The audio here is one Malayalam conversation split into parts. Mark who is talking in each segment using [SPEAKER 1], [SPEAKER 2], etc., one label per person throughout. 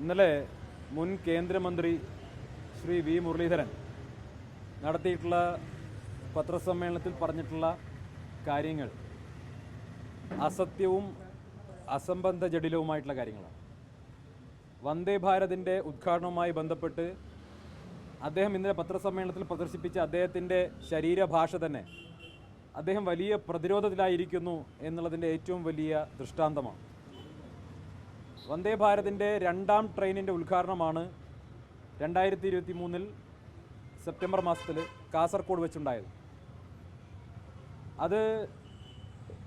[SPEAKER 1] ഇന്നലെ മുൻ കേന്ദ്രമന്ത്രി ശ്രീ വി മുരളീധരൻ നടത്തിയിട്ടുള്ള പത്രസമ്മേളനത്തിൽ പറഞ്ഞിട്ടുള്ള കാര്യങ്ങൾ അസത്യവും അസംബന്ധ ജടിലവുമായിട്ടുള്ള കാര്യങ്ങളാണ്. വന്ദേ ഭാരതിന്റെ ഉദ്ഘാടനവുമായി ബന്ധപ്പെട്ട് അദ്ദേഹം ഇന്നലെ പത്രസമ്മേളനത്തിൽ പ്രദർശിപ്പിച്ച അദ്ദേഹത്തിന്റെ ശരീരഭാഷ തന്നെ അദ്ദേഹം വലിയ പ്രതിരോധത്തിലായിരിക്കുന്നു എന്നുള്ളതിന്റെ ഏറ്റവും വലിയ ദൃഷ്ടാന്തമാണ്. വന്ദേ ഭാരതിന്റെ രണ്ടാം ട്രെയിനിന്റെ ഉദ്ഘാടനമാണ് രണ്ടായിരത്തി ഇരുപത്തി മൂന്നിൽ സെപ്റ്റംബർ മാസത്തിൽ കാസർഗോഡ് വെച്ചുണ്ടായത്. അത്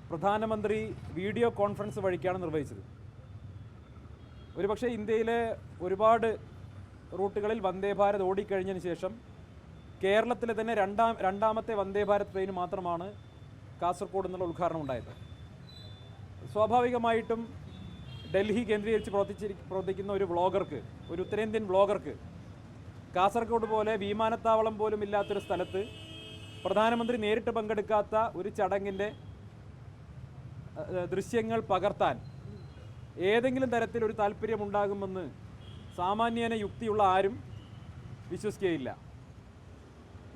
[SPEAKER 1] പ്രധാനമന്ത്രി വീഡിയോ കോൺഫറൻസ് വഴിക്കാണ് നിർവഹിച്ചത്. ഒരുപക്ഷെ ഇന്ത്യയിലെ ഒരുപാട് റൂട്ടുകളിൽ വന്ദേ ഭാരത് ഓടിക്കഴിഞ്ഞതിന് ശേഷം കേരളത്തിലെ തന്നെ രണ്ടാം രണ്ടാമത്തെ വന്ദേ ഭാരത് ട്രെയിൻ മാത്രമാണ് കാസർഗോഡ് എന്നുള്ള ഉദ്ഘാടനം ഉണ്ടായത്. സ്വാഭാവികമായിട്ടും ഡൽഹി കേന്ദ്രീകരിച്ച് പ്രവർത്തിച്ചിരി പ്രവർത്തിക്കുന്ന ഒരു വ്ളോഗർക്ക് ഒരു ഉത്തരേന്ത്യൻ വ്ളോഗർക്ക് കാസർഗോഡ് പോലെ വിമാനത്താവളം പോലും ഇല്ലാത്തൊരു സ്ഥലത്ത് പ്രധാനമന്ത്രി നേരിട്ട് പങ്കെടുക്കാത്ത ഒരു ചടങ്ങിന്റെ ദൃശ്യങ്ങൾ പകർത്താൻ ഏതെങ്കിലും തരത്തിലൊരു താല്പര്യമുണ്ടാകുമെന്ന് സാമാന്യേന യുക്തിയുള്ള ആരും വിശ്വസിക്കുകയില്ല.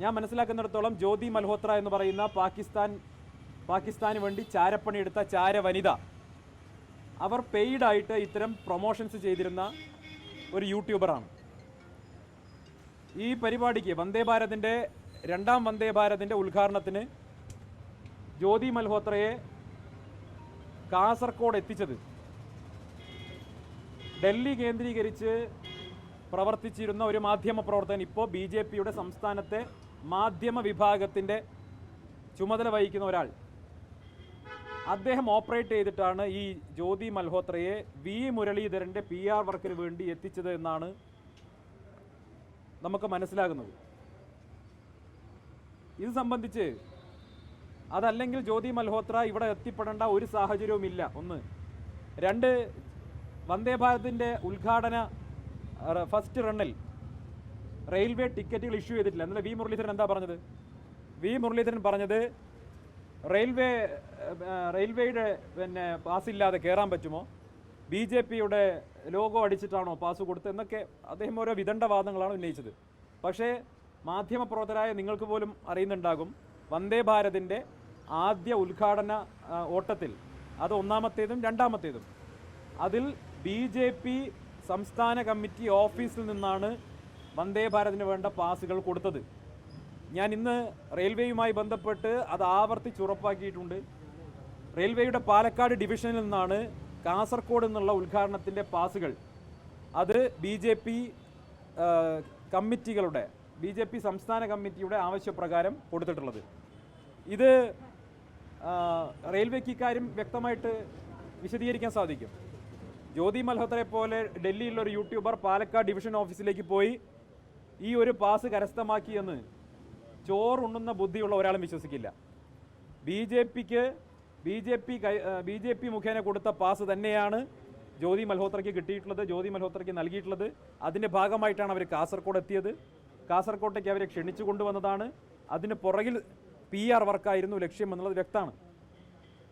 [SPEAKER 1] ഞാൻ മനസ്സിലാക്കുന്നിടത്തോളം ജ്യോതി മൽഹോത്ര എന്ന് പറയുന്ന പാകിസ്ഥാൻ പാകിസ്ഥാന് വേണ്ടി ചാരപ്പണിയെടുത്ത ചാര വനിത അവർ പെയ്ഡായിട്ട് ഇത്തരം പ്രൊമോഷൻസ് ചെയ്തിരുന്ന ഒരു യൂട്യൂബറാണ് ഈ പരിപാടിക്ക് വന്ദേ ഭാരതിന്റെ രണ്ടാം വന്ദേ ഭാരതിന്റെ ഉദ്ഘാടനത്തിന് ജ്യോതി മൽഹോത്രയെ കാസർഗോഡ് എത്തിച്ചത് ഡൽഹി കേന്ദ്രീകരിച്ച് പ്രവർത്തിച്ചിരുന്ന ഒരു മാധ്യമ പ്രവർത്തകൻ ഇപ്പോൾ ബി ജെ പിയുടെ സംസ്ഥാനത്തെ മാധ്യമ വിഭാഗത്തിന്റെ ചുമതല വഹിക്കുന്ന ഒരാൾ. അദ്ദേഹം ഓപ്പറേറ്റ് ചെയ്തിട്ടാണ് ഈ ജ്യോതി മൽഹോത്രയെ വി മുരളീധരന്റെ പി ആർ വർക്കിന് വേണ്ടി എത്തിച്ചത് എന്നാണ് നമുക്ക് മനസ്സിലാകുന്നത്. ഇത് സംബന്ധിച്ച് അതല്ലെങ്കിൽ ജ്യോതി മൽഹോത്ര ഇവിടെ എത്തിപ്പെടേണ്ട ഒരു സാഹചര്യവും ഇല്ല ഒന്ന്. രണ്ട് വന്ദേ ഭാരതിന്റെ ഉദ്ഘാടന ഫസ്റ്റ് റണ്ണിൽ റെയിൽവേ ടിക്കറ്റുകൾ ഇഷ്യൂ ചെയ്തിട്ടില്ല. എന്നാലും വി മുരളീധരൻ എന്താ പറഞ്ഞത്? വി മുരളീധരൻ പറഞ്ഞത് റെയിൽവേ റെയിൽവേയുടെ പിന്നെ പാസ് ഇല്ലാതെ കയറാൻ പറ്റുമോ? ബി ജെ പിയുടെ ലോഗോ അടിച്ചിട്ടാണോ പാസ് കൊടുത്തത് എന്നൊക്കെ അദ്ദേഹം ഓരോ വിദണ്ഡവാദങ്ങളാണ് ഉന്നയിച്ചത്. പക്ഷേ മാധ്യമപ്രവർത്തകരായ നിങ്ങൾക്ക് പോലും അറിയുന്നുണ്ടാകും വന്ദേ ഭാരതിന്റെ ആദ്യ ഉദ്ഘാടന ഓട്ടത്തിൽ അത് ഒന്നാമത്തേതും രണ്ടാമത്തേതും. അതിൽ ബി ജെ പി സംസ്ഥാന കമ്മിറ്റി ഓഫീസിൽ നിന്നാണ് വന്ദേ ഭാരതിന് വേണ്ട പാസുകൾ കൊടുത്തത്. ഞാൻ ഇന്ന് റെയിൽവേയുമായി ബന്ധപ്പെട്ട് അത് ആവർത്തിച്ച് ഉറപ്പാക്കിയിട്ടുണ്ട്. റെയിൽവേയുടെ പാലക്കാട് ഡിവിഷനിൽ നിന്നാണ് കാസർഗോഡ് എന്നുള്ള ഉദ്ഘാടനത്തിന്റെ പാസുകൾ. അത് ബി ജെ പി കമ്മിറ്റികളുടെ ബി ജെ പി സംസ്ഥാന കമ്മിറ്റിയുടെ ആവശ്യപ്രകാരം കൊടുത്തിട്ടുള്ളത്. ഇത് റെയിൽവേക്ക് ഇക്കാര്യം വ്യക്തമായിട്ട് വിശദീകരിക്കാൻ സാധിക്കും. ജ്യോതി മൽഹോത്രയെ പോലെ ഡൽഹിയിലുള്ള ഒരു യൂട്യൂബർ പാലക്കാട് ഡിവിഷൻ ഓഫീസിലേക്ക് പോയി ഈ ഒരു പാസ് കരസ്ഥമാക്കിയെന്ന് ചോറുണ്ണുന്ന ബുദ്ധിയുള്ള ഒരാളും വിശ്വസിക്കില്ല. ബി ജെ പിക്ക് B J P B J P മുഖേന കൊടുത്ത പാസ് തന്നെയാണ് ജ്യോതി മൽഹോത്രയ്ക്ക് കിട്ടിയിട്ടുള്ളത് ജ്യോതി മൽഹോത്രയ്ക്ക് നൽകിയിട്ടുള്ളത്. അതിന്റെ ഭാഗമായിട്ടാണ് അവർ കാസർഗോഡ് എത്തിയത്. കാസർഗോട്ടേക്ക് അവരെ ക്ഷണിച്ചു കൊണ്ടുവന്നതാണ്. അതിന് പുറകിൽ പി ആർ വർക്കായിരുന്നു ലക്ഷ്യം എന്നുള്ളത് വ്യക്തമാണ്.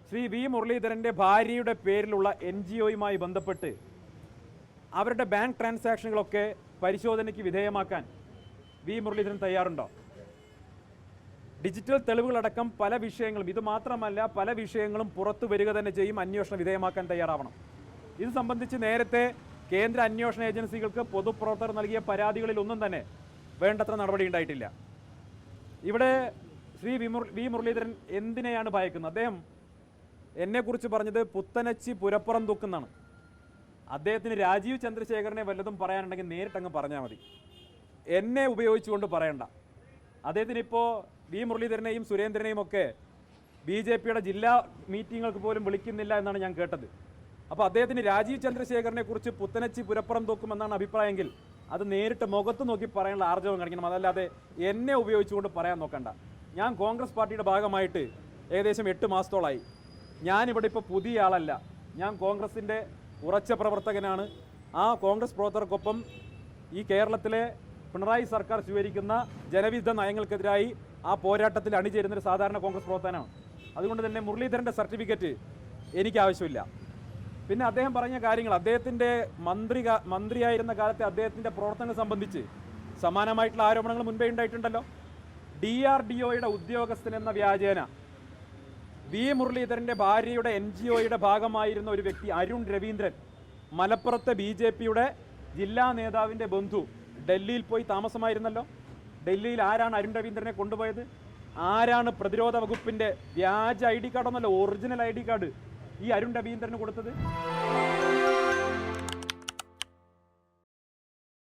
[SPEAKER 1] ശ്രീ വി മുരളീധരന്റെ ഭാര്യയുടെ പേരിലുള്ള എൻ ജി ഒയുമായി ബന്ധപ്പെട്ട് അവരുടെ ബാങ്ക് ട്രാൻസാക്ഷനുകളൊക്കെ പരിശോധനയ്ക്ക് വിധേയമാക്കാൻ വി മുരളീധരൻ തയ്യാറുണ്ടോ? ഡിജിറ്റൽ തെളിവുകളടക്കം പല വിഷയങ്ങളും ഇത് മാത്രമല്ല പല വിഷയങ്ങളും പുറത്തു വരിക തന്നെ ചെയ്യും അന്വേഷണ വിധേയമാക്കാൻ തയ്യാറാവണം. ഇത് സംബന്ധിച്ച് നേരത്തെ കേന്ദ്ര അന്വേഷണ ഏജൻസികൾക്ക് പൊതുപ്രവർത്തകർ നൽകിയ പരാതികളിൽ ഒന്നും തന്നെ വേണ്ടത്ര നടപടി ഉണ്ടായിട്ടില്ല. ഇവിടെ ശ്രീ വി മുര- വി. മുരളീധരൻ എന്തിനെയാണ് ഭയക്കുന്നത്? അദ്ദേഹം എന്നെക്കുറിച്ച് പറഞ്ഞത് പുത്തനച്ചി പുരപ്പുറം തൂക്കുന്നാണ്. അദ്ദേഹത്തിന് രാജീവ് ചന്ദ്രശേഖരനെ വല്ലതും പറയാനുണ്ടെങ്കിൽ നേരിട്ടങ്ങ് പറഞ്ഞാൽ മതി. എന്നെ ഉപയോഗിച്ചുകൊണ്ട് പറയണ്ട. അദ്ദേഹത്തിന് ഇപ്പോൾ വി മുരളീധരനെയും സുരേന്ദ്രനെയും ഒക്കെ ബി ജെ പിയുടെ ജില്ലാ മീറ്റിങ്ങൾക്ക് പോലും വിളിക്കുന്നില്ല എന്നാണ് ഞാൻ കേട്ടത്. അപ്പോൾ അദ്ദേഹത്തിന് രാജീവ് ചന്ദ്രശേഖരനെ കുറിച്ച് പുത്തനച്ചി പുരപ്പുറം തൂക്കുമെന്നാണ് അഭിപ്രായമെങ്കിൽ അത് നേരിട്ട് മുഖത്ത് നോക്കി പറയാനുള്ള ആർജവം കാണിക്കണം. അതല്ലാതെ എന്നെ ഉപയോഗിച്ചുകൊണ്ട് പറയാൻ നോക്കണ്ട. ഞാൻ കോൺഗ്രസ് പാർട്ടിയുടെ ഭാഗമായിട്ട് ഏകദേശം എട്ട് മാസത്തോളായി. ഞാനിവിടെ ഇപ്പോൾ പുതിയ ആളല്ല. ഞാൻ കോൺഗ്രസിന്റെ ഉറച്ച പ്രവർത്തകനാണ്. ആ കോൺഗ്രസ് പ്രവർത്തകർക്കൊപ്പം ഈ കേരളത്തിലെ പിണറായി സർക്കാർ സ്വീകരിക്കുന്ന ജനവിരുദ്ധ നയങ്ങൾക്കെതിരായി ആ പോരാട്ടത്തിൽ അണിചേരുന്ന ഒരു സാധാരണ കോൺഗ്രസ് പ്രവർത്തനമാണ്. അതുകൊണ്ട് തന്നെ മുരളീധരന്റെ സർട്ടിഫിക്കറ്റ് എനിക്ക് ആവശ്യമില്ല. പിന്നെ അദ്ദേഹം പറഞ്ഞ കാര്യങ്ങൾ അദ്ദേഹത്തിന്റെ മന്ത്രി മന്ത്രിയായിരുന്ന കാലത്തെ അദ്ദേഹത്തിന്റെ പ്രവർത്തനം സംബന്ധിച്ച് സമാനമായിട്ടുള്ള ആരോപണങ്ങൾ മുൻപേ ഉണ്ടായിട്ടുണ്ടല്ലോ. ഡി ആർ ഡി ഒയുടെ ഉദ്യോഗസ്ഥൻ എന്ന വ്യാജേന വി മുരളീധരന്റെ ഭാര്യയുടെ എൻ ജി ഒയുടെ ഭാഗമായിരുന്ന ഒരു വ്യക്തി അരുൺ രവീന്ദ്രൻ മലപ്പുറത്തെ ബി ജെ പിയുടെ ജില്ലാ നേതാവിന്റെ ബന്ധു ഡൽഹിയിൽ പോയി താമസമായിരുന്നല്ലോ? ഡൽഹിയിൽ ആരാണ് അരുൺ രവീന്ദ്രനെ കൊണ്ടുപോയത്? ആരാണ് പ്രതിരോധ വകുപ്പിന്റെ വ്യാജ ഐ ഡി കാർഡൊന്നല്ല ഒറിജിനൽ ഐ ഡി കാർഡ് ഈ അരുൺ രവീന്ദ്രന് കൊടുത്തത്?